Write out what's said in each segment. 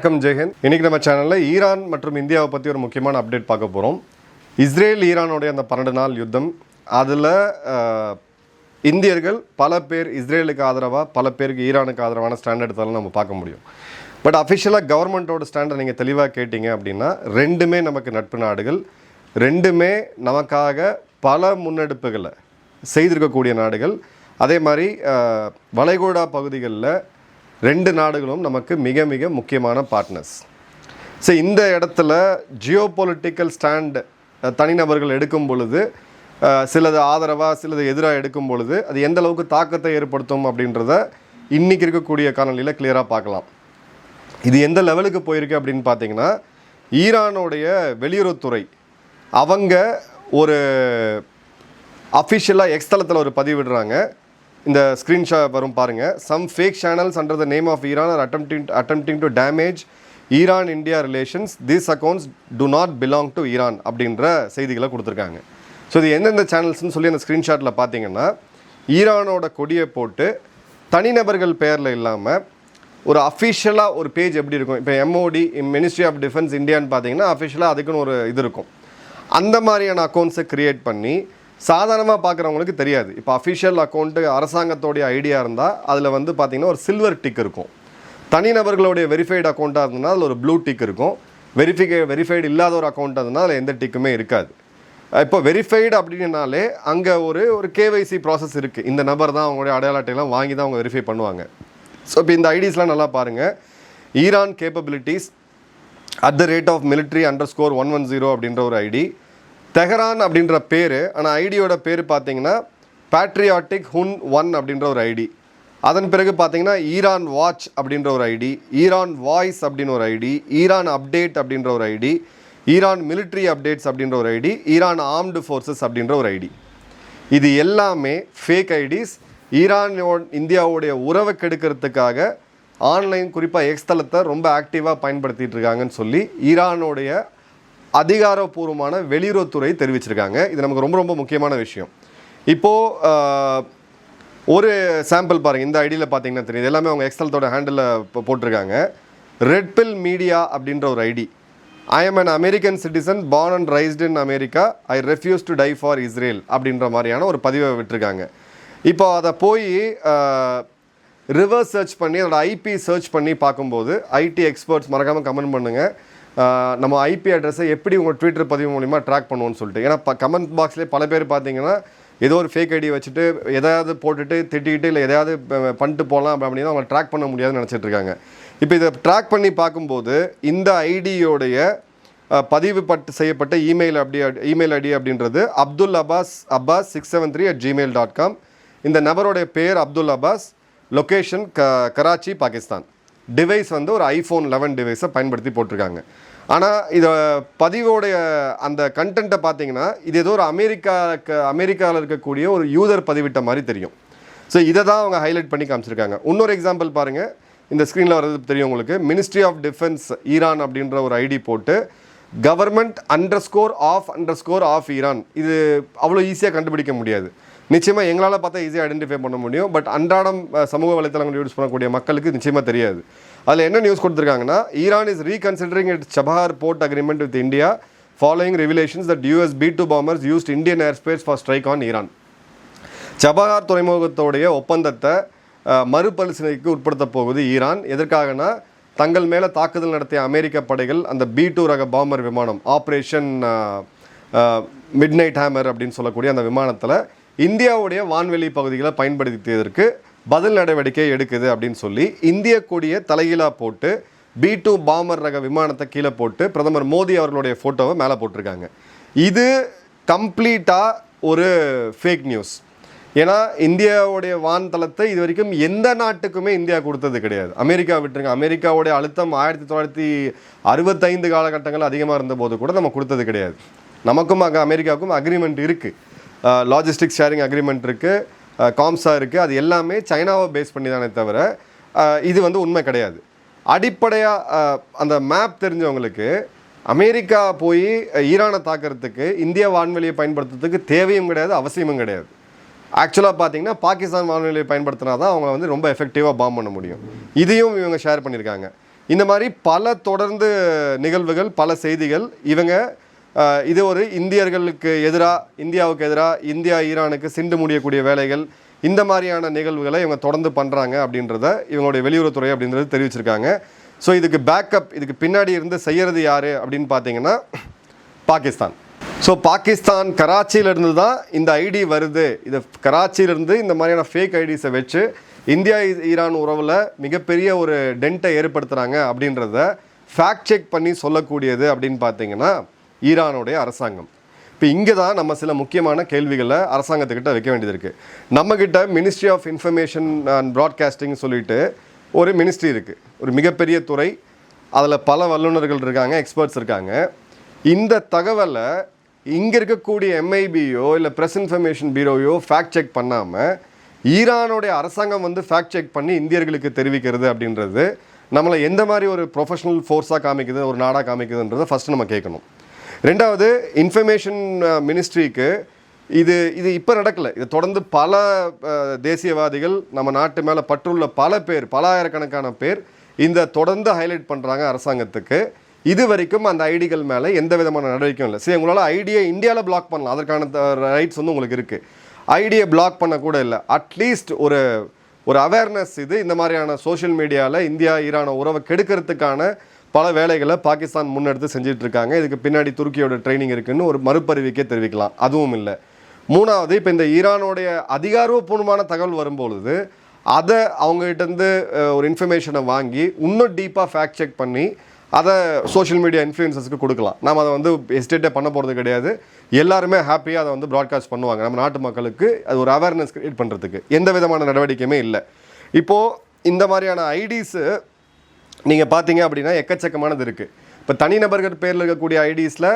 வணக்கம் ஜெயஹிந்த் இன்றைக்கி நம்ம சேனலில் ஈரான் மற்றும் இந்தியாவை பற்றி ஒரு முக்கியமான அப்டேட் பார்க்க போகிறோம் இஸ்ரேல் ஈரானுடைய அந்த பன்னெண்டு நாள் யுத்தம். அதில் இந்தியர்கள் பல பேர் இஸ்ரேலுக்கு ஆதரவாக பல பேருக்கு ஈரானுக்கு ஆதரவான ஸ்டாண்ட் எடுத்தாலும் நம்ம பார்க்க முடியும். பட் அஃபிஷியலாக கவர்மெண்ட்டோட ஸ்டாண்டை நீங்கள் தெளிவாக கேட்டிங்க அப்படின்னா ரெண்டுமே நமக்கு நட்பு நாடுகள். ரெண்டுமே நமக்காக பல முன்னெடுப்புகளை செய்திருக்கக்கூடிய நாடுகள். அதே மாதிரி வளைகோடா வளைகுடா பகுதிகளில் ரெண்டு நாடுகளும் நமக்கு மிக மிக முக்கியமான பார்ட்னர்ஸ் ஸோ இந்த இடத்துல ஜியோ பொலிட்டிக்கல் ஸ்டாண்ட் தனிநபர்கள் எடுக்கும் பொழுது சிலது ஆதரவாக சிலது எதிராக எடுக்கும் பொழுது அது எந்த அளவுக்கு தாக்கத்தை ஏற்படுத்தும் அப்படின்றத இன்னைக்கு இருக்கக்கூடிய காலநிலையில் கிளியராக பார்க்கலாம். இது எந்த லெவலுக்கு போயிருக்கு அப்படின்னு பார்த்தீங்கன்னா ஈரானுடைய வெளியுறவுத்துறை அவங்க ஒரு அஃபிஷியலாக எக்ஸ்தலத்தில் ஒரு பதிவிடுறாங்க. இந்த ஸ்க்ரீன்ஷா வரும் பாருங்கள் some fake channels under the name of Iran are attempting attempting to damage Iran India relations this accounts do not belong to Iran அப்படின்ற செய்திகளை கொடுத்துருக்காங்க. ஸோ இது எந்தெந்த சேனல்ஸ்னு சொல்லி அந்த ஸ்க்ரீன்ஷாட்டில் பார்த்தீங்கன்னா ஈரானோட கொடியை போட்டு தனிநபர்கள் பெயரில் இல்லாமல் ஒரு அஃபிஷியலாக ஒரு பேஜ் எப்படி இருக்கும்? இப்போ எம்ஓடி மினிஸ்ட்ரி ஆஃப் டிஃபென்ஸ் இந்தியான்னு பார்த்தீங்கன்னா அஃபிஷியலாக அதுக்குன்னு ஒரு இது இருக்கும். அந்த மாதிரியான அக்கௌண்ட்ஸை க்ரியேட் பண்ணி சாதாரணமாக பார்க்குறவங்களுக்கு தெரியாது. இப்போ அஃபிஷியல் அக்கௌண்ட்டு அரசாங்கத்தோடைய ஐடியா இருந்தால் அதில் வந்து பார்த்தீங்கன்னா ஒரு சில்வர் டிக் இருக்கும். தனிநபர்களுடைய வெரிஃபைடு அக்கௌண்ட்டாக இருந்ததுன்னா அதில் ஒரு ப்ளூ டிக் இருக்கும். வெரிஃபிகே வெரிஃபைடு இல்லாத ஒரு அக்கௌண்ட் இருந்ததுன்னா அதில் எந்த டிக்குமே இருக்காது. இப்போ வெரிஃபைடு அப்படின்னாலே அங்கே ஒரு ஒரு கேவைசி ப்ராசஸ் இருக்குது இந்த நபர் தான் அவங்களுடைய அடையாள அட்டையெல்லாம் வாங்கி தான் அவங்க வெரிஃபை பண்ணுவாங்க. ஸோ இப்போ இந்த ஐடிஸ்லாம் நல்லா பாருங்கள் Iran capabilities at the rate of military under score one one zero அப்படின்ற ஒரு ஐடி தெஹரான் அப்படின்ற பேர் ஆனால் ஐடியோட பேர் பார்த்தீங்கன்னா பேட்ரியாட்டிக் ஹுன் ஒன் அப்படின்ற ஒரு ஐடி. அதன் பிறகு பார்த்தீங்கன்னா ஈரான் வாட்ச் அப்படின்ற ஒரு ஐடி ஈரான் வாய்ஸ் அப்படின்னு ஒரு ஐடி ஈரான் அப்டேட் அப்படின்ற ஒரு ஐடி ஈரான் மிலிட்ரி அப்டேட்ஸ் அப்படின்ற ஒரு ஐடி ஈரான் ஆர்ம்டு ஃபோர்ஸஸ் அப்படின்ற ஒரு ஐடி. இது எல்லாமே ஃபேக் ஐடிஸ். ஈரானோ இந்தியாவுடைய உறவை கெடுக்கிறதுக்காக ஆன்லைன் குறிப்பாக எக்ஸ்தலத்தை ரொம்ப ஆக்டிவாக பயன்படுத்திட்டு இருக்காங்கன்னு சொல்லி ஈரானுடைய அதிகாரப்பூர்வமான வெளியுறவுத்துறை தெரிவிச்சிருக்காங்க. இது நமக்கு ரொம்ப ரொம்ப முக்கியமான விஷயம். இப்போது ஒரு சாம்பிள் பாருங்கள் இந்த ஐடியில் பார்த்தீங்கன்னா தெரியுது. எல்லாமே அவங்க எக்ஸலத்தோட ஹேண்டில் இப்போ போட்டிருக்காங்க. ரெட் பில் மீடியா அப்படின்ற ஒரு ID. I am an American citizen born and raised in America I refuse to die for Israel அப்படின்ற மாதிரியான ஒரு பதிவை விட்டுருக்காங்க. இப்போ அதை போய் ரிவர்ஸ் சர்ச் பண்ணி அதோட ஐபி சர்ச் பண்ணி பார்க்கும்போது ஐடி எக்ஸ்பர்ட்ஸ் மறக்காமல் கமெண்ட் பண்ணுங்கள் நம்ம ஐபி அட்ரஸை எப்படி உங்கள் ட்விட்டர் பதிவு மூலிமா ட்ராக் பண்ணுவோம்னு சொல்லிட்டு. ஏன்னா கமெண்ட் பாக்ஸ்லேயே பல பேர் பார்த்தீங்கன்னா ஏதோ ஒரு ஃபேக் ஐடி வச்சுட்டு எதாவது போட்டுட்டு திட்டிக்கிட்டு இல்லை எதையாவது பண்ணிட்டு போகலாம் அப்படின்னு அவங்க ட்ராக் பண்ண முடியாதுன்னு நினச்சிட்டு இருக்காங்க. இப்போ இதை ட்ராக் பண்ணி பார்க்கும்போது இந்த ஐடியோடைய பதிவு பட்டு செய்யப்பட்ட இமெயில் அப்படி இமெயில் ஐடி அப்படின்றது Abdul Abas Abbas six seven three at Gmail dot com இந்த நபருடைய பேர் அப்துல் அபாஸ் லொக்கேஷன் க கராச்சி பாகிஸ்தான். டிவைஸ் வந்து ஒரு ஐஃபோன் லெவன் டிவைஸை பயன்படுத்தி போட்டிருக்காங்க. ஆனால் இதை பதிவோடைய அந்த கண்டென்ட்டை பார்த்தீங்கன்னா இது ஏதோ ஒரு அமெரிக்கா அமெரிக்காவில் இருக்கக்கூடிய ஒரு யூதர் பதிவிட்ட மாதிரி தெரியும். ஸோ இதை தான் அவங்க ஹைலைட் பண்ணி காமிச்சிருக்காங்க. இன்னொரு எக்ஸாம்பிள் பாருங்கள் இந்த ஸ்க்ரீனில் வர்றது தெரியும் உங்களுக்கு. மினிஸ்ட்ரி ஆஃப் டிஃபென்ஸ் ஈரான் அப்படின்ற ஒரு ஐடி போட்டு government under score of under score of Iran இது அவ்வளோ ஈஸியாக கண்டுபிடிக்க முடியாது. நிச்சயமாக எங்களால் பார்த்தா ஈஸியாக ஐடென்டிஃபை பண்ண முடியும். பட் அன்றாடம் சமூக வலைத்தளங்கள் யூஸ் பண்ணக்கூடிய மக்களுக்கு நிச்சயமாக தெரியாது. அதில் என்ன நியூஸ் கொடுத்துருக்காங்கன்னா Iran is reconsidering it Chabahar port agreement with India following regulations that US B two bombers used Indian air space for strike on Iran Chabahar துறைமுகத்தோடைய ஒப்பந்தத்தை மறுபரிசீலனைக்கு உட்படுத்த போகுது ஈரான். எதற்காகனா தங்கள் மேலே தாக்குதல் நடத்திய அமெரிக்க படைகள் அந்த பி டூ ரக பாம்பர் விமானம் ஆப்ரேஷன் மிட் நைட் ஹேமர் அப்படின்னு சொல்லக்கூடிய அந்த விமானத்தில் இந்தியாவுடைய வான்வெளி பகுதிகளை பயன்படுத்தியதற்கு பதில் நடவடிக்கை எடுக்குது அப்படின்னு சொல்லி இந்திய கொடியை தலைகீழாக போட்டு பி டூ பாமர் ரக விமானத்தை கீழே போட்டு பிரதமர் மோடி அவர்களுடைய ஃபோட்டோவை மேலே போட்டிருக்காங்க. இது கம்ப்ளீட்டாக ஒரு ஃபேக் நியூஸ் ஏன்னா இந்தியாவுடைய வான்தளத்தை இது வரைக்கும் எந்த நாட்டுக்குமே இந்தியா கொடுத்தது கிடையாது. அமெரிக்கா விட்டுருங்க. அமெரிக்காவுடைய அழுத்தம் ஆயிரத்தி தொள்ளாயிரத்தி அறுபத்தைந்து காலகட்டங்கள் அதிகமாக இருந்தபோது கூட நம்ம கொடுத்தது கிடையாது. நமக்கும் அங்கே அமெரிக்காவுக்கும் அக்ரிமெண்ட் இருக்குது லாஜிஸ்டிக் ஷேரிங் அக்ரிமெண்ட் இருக்குது காம்ஸா இருக்குது அது எல்லாமே சைனாவை பேஸ் பண்ணி தானே தவிர இது வந்து உண்மை கிடையாது. அடிப்படையாக அந்த மேப் தெரிஞ்சவங்களுக்கு அமெரிக்கா போய் ஈரானை தாக்கிறதுக்கு இந்திய வான்வெளியை பயன்படுத்துறதுக்கு தேவையும் கிடையாது அவசியமும் கிடையாது. ஆக்சுவலாக பார்த்தீங்கன்னா பாகிஸ்தான் வான்வெளியை பயன்படுத்தினா தான் அவங்க வந்து ரொம்ப எஃபெக்டிவாக பாம் பண்ண முடியும். இதையும் இவங்க ஷேர் பண்ணியிருக்காங்க இந்த மாதிரி பல தொடர்ந்து நிகழ்வுகள் பல செய்திகள் இவங்க இது ஒரு இந்தியர்களுக்கு எதிராக இந்தியாவுக்கு எதிராக இந்தியா ஈரானுக்கு சிண்டு முடியக்கூடிய வேலைகள் இந்த மாதிரியான நிகழ்வுகளை இவங்க தொடர்ந்து பண்ணுறாங்க அப்படின்றத இவங்களுடைய வெளியுறவுத்துறை அப்படின்றது தெரிவிச்சிருக்காங்க. ஸோ இதுக்கு பேக்கப் இதுக்கு பின்னாடி இருந்து செய்கிறது யார் அப்படின்னு பார்த்தீங்கன்னா பாகிஸ்தான். ஸோ பாகிஸ்தான் கராச்சியிலிருந்து தான் இந்த ஐடி வருது. இது கராச்சியிலிருந்து இந்த மாதிரியான ஃபேக் ஐடிஸை வச்சு இந்தியா ஈரான் உறவில் மிகப்பெரிய ஒரு டென்ட்டை ஏற்படுத்துகிறாங்க அப்படின்றத ஃபேக்ட் செக் பண்ணி சொல்லக்கூடியது அப்படின்னு பார்த்தீங்கன்னா ஈரானுடைய அரசாங்கம். இப்போ இங்கே தான் நம்ம சில முக்கியமான கேள்விகளை அரசாங்கத்துக்கிட்ட வைக்க வேண்டியது இருக்குது நம்மக்கிட்ட ministry of information and broadcasting சொல்லிட்டு ஒரு மினிஸ்ட்ரி இருக்குது ஒரு மிகப்பெரிய துறை. அதில் பல வல்லுநர்கள் இருக்காங்க எக்ஸ்பர்ட்ஸ் இருக்காங்க. இந்த தகவலை இங்கே இருக்கக்கூடிய எம்ஐபியோ இல்லை ப்ரெஸ் இன்ஃபர்மேஷன் பீரோயோ ஃபேக்ட் செக் பண்ணாமல் ஈரானுடைய அரசாங்கம் வந்து ஃபேக்ட் செக் பண்ணி இந்தியர்களுக்கு தெரிவிக்கிறது அப்படின்றது நம்மளை எந்த மாதிரி ஒரு ப்ரொஃபஷனல் ஃபோர்ஸாக காமிக்குது ஒரு நாடாக காமிக்குதுன்றதை ஃபஸ்ட்டு நம்ம கேட்கணும். ரெண்டாவது இன்ஃபர்மேஷன் மினிஸ்ட்ரிக்கு uh, இது இது இப்போ நடக்கலை. இது தொடர்ந்து பல uh, தேசியவாதிகள் நம்ம நாட்டு மேலே பற்றுள்ள பல பேர் பல ஆயிரக்கணக்கான பேர் இந்த தொடர்ந்து ஹைலைட் பண்ணுறாங்க அரசாங்கத்துக்கு. இது வரைக்கும் அந்த ஐடிகள் மேலே எந்த விதமான நடவடிக்கையும் இல்லை. சரி உங்களால் ஐடியை இந்தியாவில் பிளாக் பண்ணலாம். அதற்கான ரைட்ஸ் வந்து உங்களுக்கு இருக்குது ஐடியை பிளாக் பண்ணக்கூட இல்லை. அட்லீஸ்ட் ஒரு ஒரு அவேர்னஸ் இது. இந்த மாதிரியான சோஷியல் மீடியாவில் இந்தியா ஈரான உறவை கெடுக்கிறதுக்கான பல வேலைகளை பாகிஸ்தான் முன்னெடுத்து செஞ்சுட்டு இருக்காங்க இதுக்கு பின்னாடி துருக்கியோட ட்ரைனிங் இருக்குன்னு ஒரு மறுபறிவிக்கே தெரிவிக்கலாம். அதுவும் இல்லை. மூணாவது இப்போ இந்த ஈரானுடைய அதிகாரப்பூர்வமான தகவல் வரும்பொழுது அதை அவங்ககிட்டருந்து ஒரு இன்ஃபர்மேஷனை வாங்கி இன்னும் டீப்பாக ஃபேக்ட் செக் பண்ணி அதை சோஷியல் மீடியா இன்ஃப்ளூயன்சஸ்க்கு கொடுக்கலாம். நம்ம அதை வந்து எஸ்டேட்டே பண்ண போகிறது கிடையாது. எல்லாருமே ஹாப்பியாக அதை வந்து ப்ராட்காஸ்ட் பண்ணுவாங்க. நம்ம நாட்டு மக்களுக்கு அது ஒரு அவேர்னஸ் கிரியேட் பண்ணுறதுக்கு எந்த விதமான நடவடிக்கையுமே இல்லை. இப்போது இந்த மாதிரியான ஐடிஸு நீங்கள் பார்த்தீங்க அப்படின்னா எக்கச்சக்கமானது இருக்குது இப்போ தனிநபர்கள் பேரில் இருக்கக்கூடிய ஐடிஸில்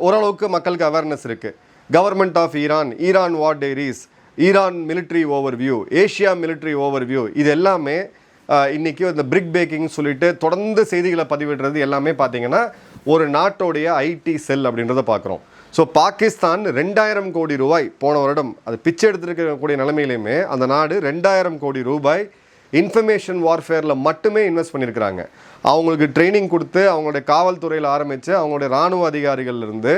ஓரளவுக்கு மக்களுக்கு அவேர்னஸ் இருக்குது government of Iran Iran war diaries Iran military overview Asia over overview இது எல்லாமே இன்றைக்கி இந்த பிரிக் பேக்கிங் சொல்லிட்டு தொடர்ந்து செய்திகளை பதிவிடுறது எல்லாமே பார்த்தீங்கன்னா ஒரு நாட்டோடைய ஐடி செல் அப்படின்றத பார்க்குறோம் ஸோ பாகிஸ்தான் ரெண்டாயிரம் கோடி ரூபாய் போன வருடம் அது பிச்சை எடுத்துருக்கக்கூடிய நிலைமையிலையுமே அந்த நாடு ரெண்டாயிரம் கோடி ரூபாய் இன்ஃபர்மேஷன் வார்ஃபேரில் மட்டுமே இன்வெஸ்ட் பண்ணியிருக்கிறாங்க அவங்களுக்கு ட்ரைனிங் கொடுத்து அவங்களுடைய காவல்துறையில் ஆரம்பித்து அவங்களுடைய இராணுவ அதிகாரிகள்லேருந்து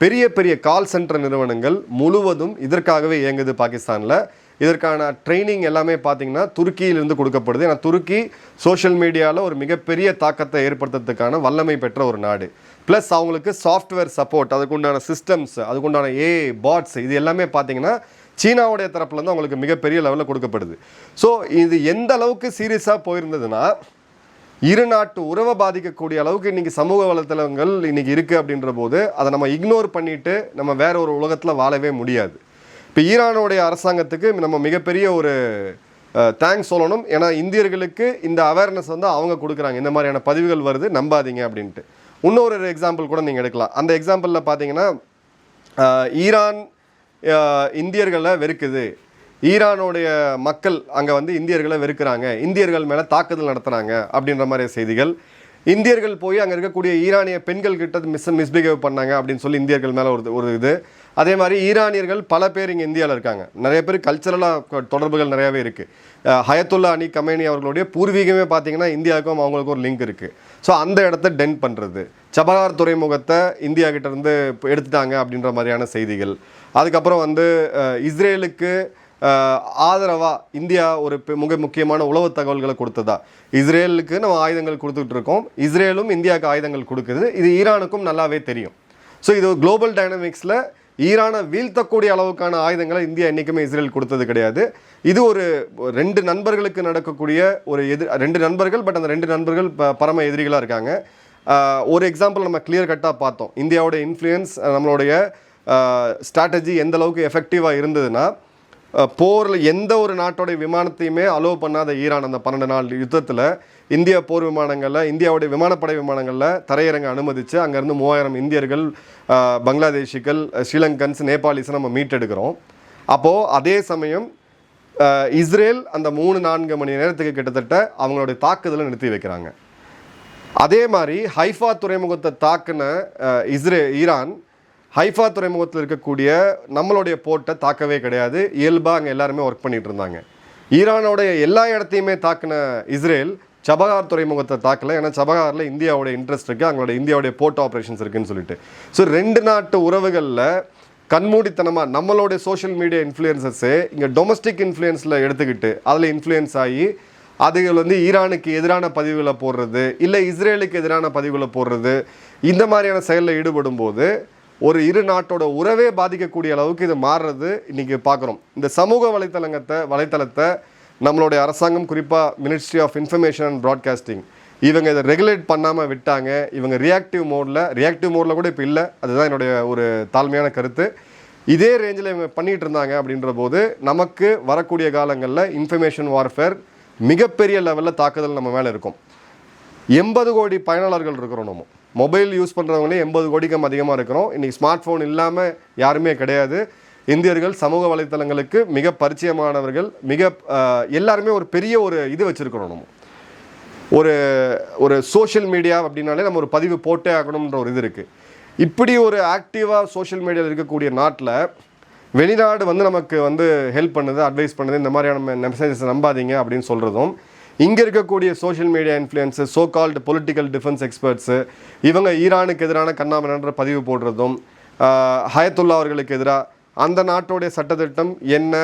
பெரிய பெரிய கால் சென்டர் நிறுவனங்கள் முழுவதும் இதற்காகவே இயங்குது பாகிஸ்தானில். இதற்கான ட்ரைனிங் எல்லாமே பார்த்தீங்கன்னா துருக்கியிலிருந்து கொடுக்கப்படுது. ஏன்னா துருக்கி சோஷியல் மீடியாவில் ஒரு மிகப்பெரிய தாக்கத்தை ஏற்படுத்துறதுக்கான வல்லமை பெற்ற ஒரு நாடு. ப்ளஸ் அவங்களுக்கு சாஃப்ட்வேர் சப்போர்ட் அதுக்குண்டான சிஸ்டம்ஸ் அதுக்குண்டான ஏ பாட்ஸ் இது எல்லாமே பார்த்தீங்கன்னா சீனாவுடைய தரப்புலேருந்து அவங்களுக்கு மிகப்பெரிய லெவலில் கொடுக்கப்படுது. ஸோ இது எந்த அளவுக்கு சீரியஸாக போயிருந்ததுன்னா இரு நாட்டு உறவை பாதிக்கக்கூடிய அளவுக்கு இன்றைக்கி சமூக வலைத்தளங்கள் இன்றைக்கி இருக்குது அப்படின்ற போது அதை நம்ம இக்னோர் பண்ணிவிட்டு நம்ம வேற ஒரு உலகத்தில் வாழவே முடியாது. இப்போ ஈரானுடைய அரசாங்கத்துக்கு நம்ம மிகப்பெரிய ஒரு தேங்க்ஸ் சொல்லணும். ஏன்னா இந்தியர்களுக்கு இந்த அவேர்னஸ் வந்து அவங்க கொடுக்குறாங்க. இந்த மாதிரியான பதிவுகள் வருது நம்பாதீங்க அப்படின்ட்டு. இன்னொரு எக்ஸாம்பிள் கூட நீங்கள் எடுக்கலாம். அந்த எக்ஸாம்பிளில் பார்த்தீங்கன்னா ஈரான் இந்தியர்களை வெறுக்குது. ஈரானுடைய மக்கள் அங்கே வந்து இந்தியர்களை வெறுக்கிறாங்க. இந்தியர்கள் மேலே தாக்குதல் நடத்துகிறாங்க அப்படின்ற மாதிரி செய்திகள். இந்தியர்கள் போய் அங்கே இருக்கக்கூடிய ஈரானிய பெண்கள் கிட்ட மிஸ் மிஸ்பிஹேவ் பண்ணாங்க அப்படின்னு சொல்லி இந்தியர்கள் மேலே ஒரு ஒரு இது. அதே மாதிரி ஈரானியர்கள் பல பேர் இங்கே இந்தியாவில் இருக்காங்க. நிறைய பேர் கல்ச்சரலாக தொடர்புகள் நிறையாவே இருக்குது ஹயத்துல்லா அனி கமேனி அவர்களுடைய பூர்வீகமே பார்த்தீங்கன்னா இந்தியாவுக்கும் அவங்களுக்கும் ஒரு லிங்க் இருக்குது ஸோ அந்த இடத்த டென் பண்ணுறது சபஹார் துறைமுகத்தை இந்தியா கிட்டேருந்து எடுத்துட்டாங்க அப்படின்ற மாதிரியான செய்திகள். அதுக்கப்புறம் வந்து இஸ்ரேலுக்கு ஆதரவாக இந்தியா ஒரு பெ- மிக முக்கியமான உளவு தகவல்களை கொடுத்ததா? இஸ்ரேலுக்கு நம்ம ஆயுதங்கள் கொடுத்துட்டு இருக்கோம். இஸ்ரேலும் இந்தியாவுக்கு ஆயுதங்கள் கொடுக்குது. இது ஈரானுக்கும் நல்லாவே தெரியும். ஸோ இது குளோபல் டைனமிக்ஸில் ஈரானை வீழ்த்தக்கூடிய அளவுக்கான ஆயுதங்களை இந்தியா என்றைக்குமே இஸ்ரேல் கொடுத்தது கிடையாது. இது ஒரு ரெண்டு நண்பர்களுக்கு நடக்கக்கூடிய ஒரு எதிர் ரெண்டு நண்பர்கள் பட் அந்த ரெண்டு நண்பர்கள் ப- பரம எதிரிகளாக இருக்காங்க. ஒரு எக்ஸாம்பிள் நம்ம கிளியர் கட்டாக பார்த்தோம். இந்தியாவோட இன்ஃப்ளூயன்ஸ் நம்மளுடைய ஸ்ட்ராட்டஜி எந்த அளவுக்கு எஃபெக்டிவாக இருந்ததுன்னா போரில் எந்த ஒரு நாட்டோடைய விமானத்தையுமே அலோவ் பண்ணாத ஈரான் அந்த பன்னெண்டு நாள் யுத்தத்தில் இந்திய போர் விமானங்களில் இந்தியாவுடைய விமானப்படை விமானங்களில் தரையிறங்க அனுமதித்து அங்கேருந்து மூவாயிரம் இந்தியர்கள் பங்களாதேஷிகள் ஸ்ரீலங்கன்ஸ் நேபாளிஸை நம்ம மீட்டெடுக்கிறோம். அப்போது அதே சமயம் இஸ்ரேல் அந்த மூணு நான்கு மணி நேரத்துக்கு கிட்டத்தட்ட அவங்களுடைய தாக்குதலை நிறுத்தி வைக்கிறாங்க. அதே மாதிரி ஹைஃபா துறைமுகத்தை தாக்குன இஸ்ரே ஈரான் ஹைஃபா துறைமுகத்தில் இருக்கக்கூடிய நம்மளுடைய போர்ட்டை தாக்கவே கிடையாது. இயல்பாக அங்கே எல்லாருமே ஒர்க் பண்ணிகிட்டு இருந்தாங்க. ஈரானோடைய எல்லா இடத்தையுமே தாக்குன இஸ்ரேல் சபகார் துறைமுகத்தை தாக்கல. ஏன்னா சபகாரில் இந்தியாவோட இன்ட்ரெஸ்ட் இருக்குது அவங்களோட இந்தியாவுடைய போர்ட் ஆப்ரேஷன்ஸ் இருக்குன்னு சொல்லிட்டு. ஸோ ரெண்டு நாட்டு உறவுகளில் கண்மூடித்தனமாக நம்மளுடைய சோஷியல் மீடியா இன்ஃப்ளூயன்சஸே இங்கே டொமஸ்டிக் இன்ஃப்ளூயன்ஸில் எடுத்துக்கிட்டு அதில் இன்ஃப்ளூயன்ஸ் ஆகி அதுகள் வந்து ஈரானுக்கு எதிரான பதிவுகளை போடுறது இல்லை இஸ்ரேலுக்கு எதிரான பதிவுகளை போடுறது இந்த மாதிரியான செயலில் ஈடுபடும் போது ஒரு இரு நாட்டோட உறவே பாதிக்கக்கூடிய அளவுக்கு இது மாறுறது இன்றைக்கி பார்க்குறோம் இந்த சமூக வலைத்தளங்கத்தை வலைத்தளத்தை நம்மளுடைய அரசாங்கம் குறிப்பாக ministry of information and broadcasting இவங்க இதை ரெகுலேட் பண்ணாமல் விட்டாங்க. இவங்க ரியாக்டிவ் மோடில் ரியாக்டிவ் மோடில் கூட இப்போ இல்லை. அதுதான் என்னுடைய ஒரு தாழ்மையான கருத்து. இதே ரேஞ்சில் இவங்க பண்ணிகிட்டு இருந்தாங்க அப்படின்ற போது நமக்கு வரக்கூடிய காலங்களில் இன்ஃபர்மேஷன் வார்ஃபேர் மிகப்பெரிய லெவலில் தாக்குதல் நம்ம மேலே இருக்கும். எண்பது கோடி பயனாளர்கள் இருக்கிறோம் நம்ம. மொபைல் யூஸ் பண்ணுறவங்களே எண்பது கோடிக்கும் அதிகமாக இருக்கிறோம். இன்றைக்கி ஸ்மார்ட் ஃபோன் இல்லாமல் யாருமே கிடையாது. இந்தியர்கள் சமூக வலைத்தளங்களுக்கு மிக பரிச்சயமானவர்கள் மிக எல்லாருமே ஒரு பெரிய ஒரு இது வச்சுருக்கிறோம் நம்ம. ஒரு ஒரு சோஷியல் மீடியா அப்படின்னாலே நம்ம ஒரு பதிவு போட்டே ஆகணுன்ற ஒரு இது இருக்குது இப்படி ஒரு ஆக்டிவாக சோஷியல் மீடியாவில் இருக்கக்கூடிய நாட்டில் வெளிநாடு வந்து நமக்கு வந்து ஹெல்ப் பண்ணுது அட்வைஸ் பண்ணுது இந்த மாதிரியான மெசேஜஸ் நம்பாதீங்க அப்படின்னு சொல்கிறதும் இங்கே இருக்கக்கூடிய social media influence so called political defence experts இவங்க ஈரானுக்கு எதிரான கண்ணாமரன்ற பதிவு போடுறதும் ஹயத்துல்லா அவர்களுக்கு எதிராக அந்த நாட்டோடைய சட்டத்திட்டம் என்ன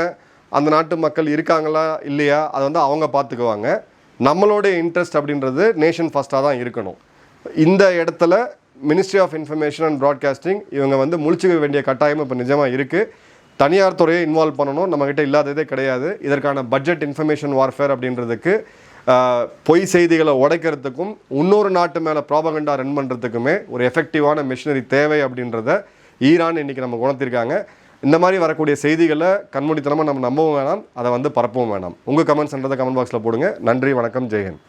அந்த நாட்டு மக்கள் இருக்காங்களா இல்லையா அதை வந்து அவங்க பார்த்துக்குவாங்க. நம்மளுடைய இன்ட்ரெஸ்ட் அப்படின்றது நேஷன் ஃபஸ்ட்டாக தான் இருக்கணும். இந்த இடத்துல ministry of information and broadcasting இவங்க வந்து முழிச்சுக்க வேண்டிய கட்டாயம் இப்போ நிஜமாக இருக்குது தனியார் துறையை இன்வால்வ் பண்ணணும். நம்மக்கிட்ட இல்லாததே கிடையாது. இதற்கான பட்ஜெட் இன்ஃபர்மேஷன் வார்ஃபேர் அப்படின்றதுக்கு பொய் செய்திகளை உடைக்கிறதுக்கும் இன்னொரு நாட்டு மேலே ப்ராபகண்டா ரன் பண்ணுறதுக்குமே ஒரு எஃபெக்டிவான மிஷினரி தேவை அப்படின்றத ஈரான் இன்னைக்கு நம்ம உணர்த்திருக்காங்க. இந்த மாதிரி வரக்கூடிய செய்திகளை கண்மூடித்தனமாக நம்ம நம்பவும் வேணாம். அதை வந்து பரப்பவும் வேணாம். உங்கள் கமெண்ட்ஸ்ன்றதை கமெண்ட் பாக்ஸில் போடுங்க. நன்றி வணக்கம் ஜெயஹிந்த்